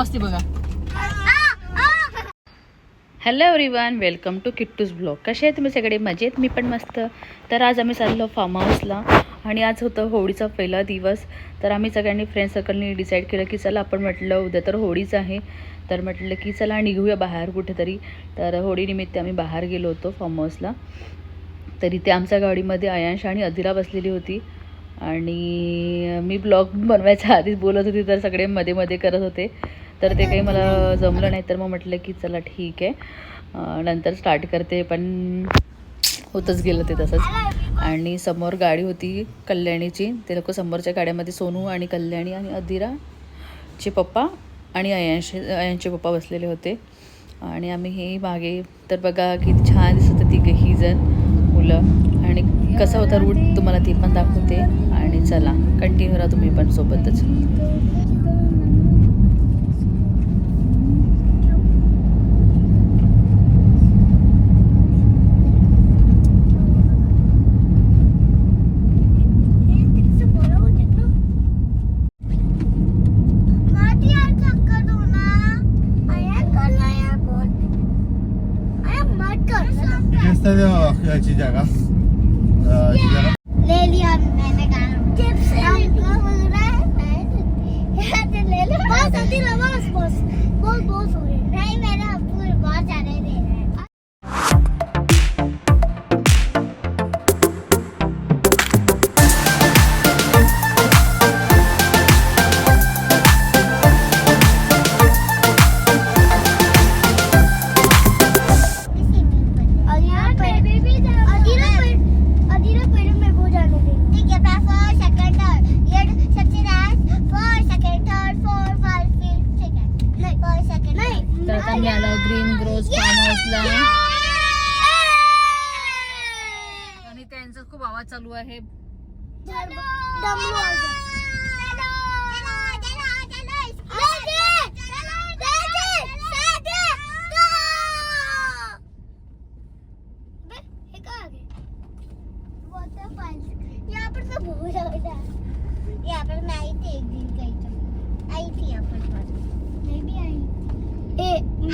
कोण बसते बघा. Hello everyone welcome to Kittu's blog कसे आहे तुम्ही सगळे? मजेत? मी पण मस्त. तर आज आम्ही चाललो फार्म हाऊसला आणि आज होतं होळीचा पहिला दिवस. तर आम्ही सगळ्यांनी फ्रेंड सर्कलनी डिसाईड केलं की चला आपण म्हटलं उद्या तर होळीच आहे. तर म्हटलं की चला निघूया बाहेर कुठेतरी. तर होळीनिमित्त आम्ही बाहेर गेलो होतो फार्म हाऊसला तर इथे आमच्या गाडीमध्ये अयांश आणि अधिरा बसलेली होती. आणि मी ब्लॉग बनवायच्या आधीच बोलत होती तर सगळे मध्ये मध्ये करत होते. तर ते काही मला जमलं नाही तर मग म्हटलं की चला ठीक आहे. नंतर स्टार्ट करते पण होतच गेलं ते तसंच. आणि समोर गाडी होती कल्याणीची. ते लोक समोरच्या गाड्यामध्ये सोनू आणि कल्याणी आणि अधीराचे पप्पा आणि अयांशी अयांचे पप्पा बसलेले होते. आणि आम्ही हे मागे तर बघा किती छान दिसत होती तिघही जण मुलं. आणि कसा होता रूट तुम्हाला ती पण दाखवते. आणि चला कंटिन्यू राहा तुम्ही पण सोबतच. इथे असतं ते, याची जागा अं, जी जागा ले लिया मैंने कहा चिप्स हमको हो रहा है ले लो बस अभी बस बस बहुत आता मी आलो ग्रीन ग्रोज फार्म हाऊसला आणि त्यांचा खूप आवाज चालू आहे. यहाँ पर तो बहुत ज्यादा यहाँ पर मैं आई थी एक दिन गई तो आई थी यहाँ पर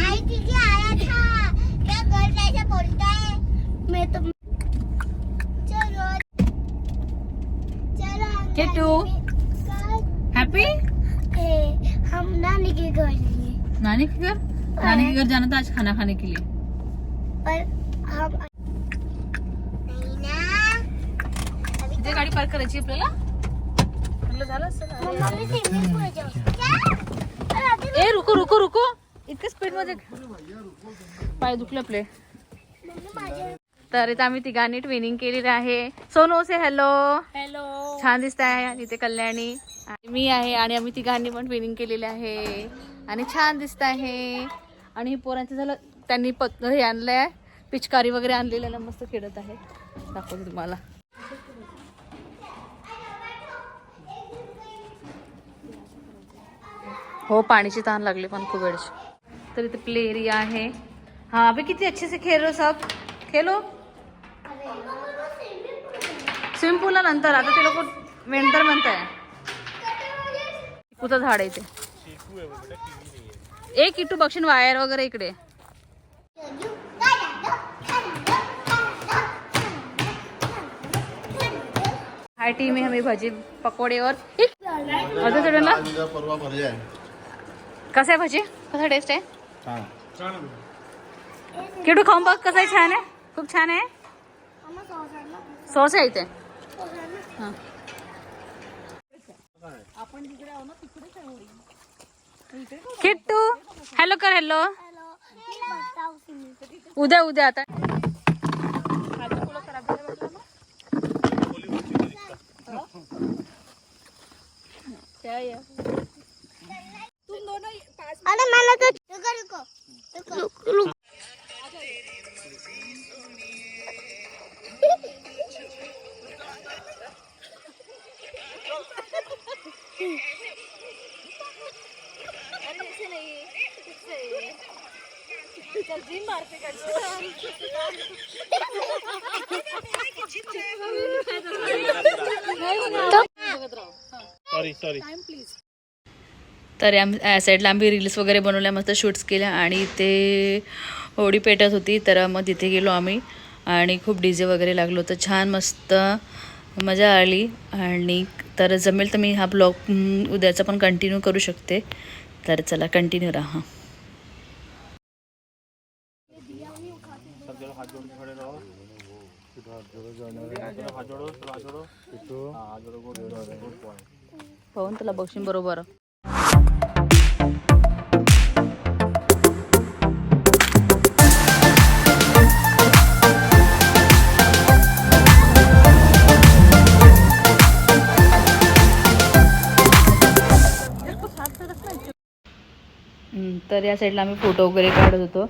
आई थी आया था क्या गर्ल ऐसे बोलता है मैं तो चलो चलो किट्टू। नानी के हॅपी घर- हम नानी के घर? नानी के घर नानी के घर जाना था आज खाना खाने के लिए। पर हम गाडी पार्क करायची आपल्याला झालं क्या ए रुको रुको रुको। इतकं स्पीडमध्ये पाय दुखले आपले. तर इथं आम्ही तिघांनी ट्विनिंग केलेली आहे. सोनू से हॅलो हॅलो छान दिसत आहे आणि इथे कल्याणी. मी आहे आणि आम्ही तिघांनी पण ट्विनिंग केलेले आहे. आणि छान दिसत आहे आणि हे पोरांचं झालं त्यांनी पत हे आणलंय. पिचकारी वगैरे आणलेलं आहे ना, मस्त खेळत आहे. दाखवते तुम्हाला. हो पाण्याची ताण लागली पण खूप वेळची. तर इथे प्ले एरिया आहे. हाँ अभी किती अच्छे से खेल रहे हो सब खेलो स्विमिंग पूलला नंतर. आता ते लोक नंतर म्हणताय. चिकूचं झाड आहे ते एक किटू बघशील वायर वगैरे इकडे. हाय टीम में हमें भजी पकोडे और कसं आहे भजी? कसा टेस्ट आहे? किटू खाऊन बघ कसं आहे, छान आहे? खूप छान आहे? सॉस आहे इथे. किट्टू हॅलो कर हॅलो उद्या उद्या आता. अरे मला तो सॉरी सॉरी तर या या साईडला आम्ही रील्स वगैरे बनवल्या मस्त शूट्स केल्या आणि ते होडी पेटत होती तर मग तिथे गेलो आम्ही आणि खूप डी जे वगैरे लागलो. तर छान मस्त मजा आली आणि तर जमेल तर मी हा ब्लॉग उद्याचा पण कंटिन्यू करू शकते. तर चला कंटिन्यू राहा. सब जगह हाथ जोड़ तर या साईडला आम्ही फोटो वगैरे काढत होतो.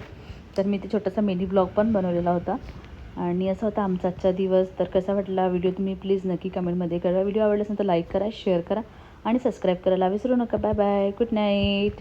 तर मी ते छोटासा मिनी ब्लॉग पण बनवलेला होता. आणि असा होता आमचा आजचा दिवस. तर कसा वाटला व्हिडिओ तुम्ही प्लीज नक्की कमेंटमध्ये करा व्हिडिओ आवडला असेल तर लाईक करा शेअर करा आणि सबस्क्राईब करायला विसरू नका. Bye bye good night